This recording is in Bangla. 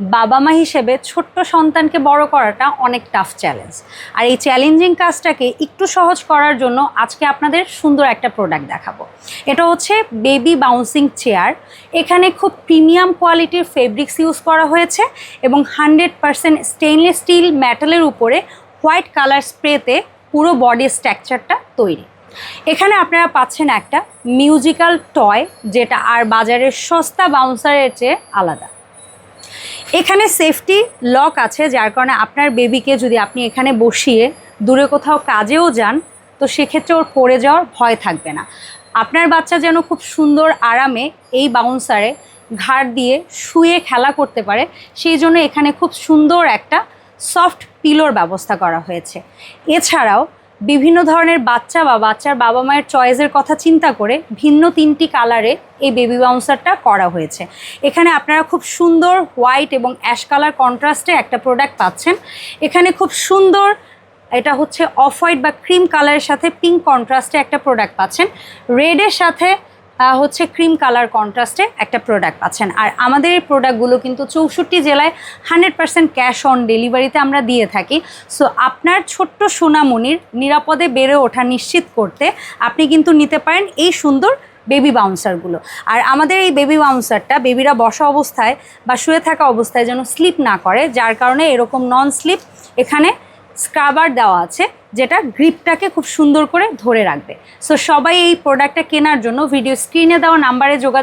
বাবা মা হিসেবে ছোট্ট সন্তানকে বড় করাটা অনেক টাফ চ্যালেঞ্জ আর এই চ্যালেঞ্জিং কাজটাকে একটু সহজ করার জন্য আজকে আপনাদের সুন্দর একটা প্রোডাক্ট দেখাবো। এটা হচ্ছে বেবি বাউন্সিং চেয়ার এখানে খুব প্রিমিয়াম কোয়ালিটির ফেব্রিক্স ইউজ করা হয়েছে এবং হান্ড্রেড পারসেন্ট স্টেইনলেস স্টিল মেটালের উপরে হোয়াইট কালার স্প্রেতে পুরো বডি স্ট্রাকচারটা তৈরি। এখানে আপনারা পাচ্ছেন একটা মিউজিক্যাল টয় যেটা আর বাজারের সস্তা বাউন্সারের চেয়ে আলাদা। এখানে সেফটি লক আছে, যার কারণে আপনার বেবিকে যদি আপনি এখানে বসিয়ে দূরে কোথাও কাজেও যান, তো সেক্ষেত্রে ওর পড়ে যাওয়ার ভয় থাকবে না। আপনার বাচ্চা যেন খুব সুন্দর আরামে এই বাউন্সারে ঘাড় দিয়ে শুয়ে খেলা করতে পারে, সেই জন্য এখানে খুব সুন্দর একটা সফট পিলোর ব্যবস্থা করা হয়েছে। এছাড়াও বিভিন্ন ধরনের বাচ্চা বা বাচ্চার বাবা মায়ের চয়েসের কথা চিন্তা করে ভিন্ন তিনটি কালারে এই বেবি বাউন্সারটা করা হয়েছে। এখানে আপনারা খুব সুন্দর হোয়াইট এবং অ্যাশ কালার কন্ট্রাস্টে একটা প্রোডাক্ট পাচ্ছেন। এখানে খুব সুন্দর এটা হচ্ছে অফ হোয়াইট বা ক্রিম কালারের সাথে পিঙ্ক কন্ট্রাস্টে একটা প্রোডাক্ট পাচ্ছেন। রেডের সাথে হচ্ছে ক্রিম কালার কন্ট্রাস্টে একটা প্রোডাক্ট পাচ্ছেন। আর আমাদের এই প্রোডাক্টগুলো কিন্তু চৌষট্টি জেলায় হান্ড্রেড পার্সেন্ট ক্যাশ অন ডেলিভারিতে আমরা দিয়ে থাকি। সো আপনার ছোট্ট সোনামণির নিরাপদে বেড়ে ওঠা নিশ্চিত করতে আপনি কিন্তু নিতে পারেন এই সুন্দর বেবি বাউন্সারগুলো আর আমাদের এই বেবি বাউন্সারটা বেবিরা বসা অবস্থায় বা শুয়ে থাকা অবস্থায় যেন স্লিপ না করে, যার কারণে এরকম নন স্লিপ এখানে স্ক্রাবার দেওয়া আছে, যেটা গ্রিপটাকে খুব সুন্দর করে ধরে রাখবে। সো সবাই এই প্রোডাক্টটা কেনার জন্য ভিডিও স্ক্রিনে দেওয়া নাম্বারে যোগাযোগ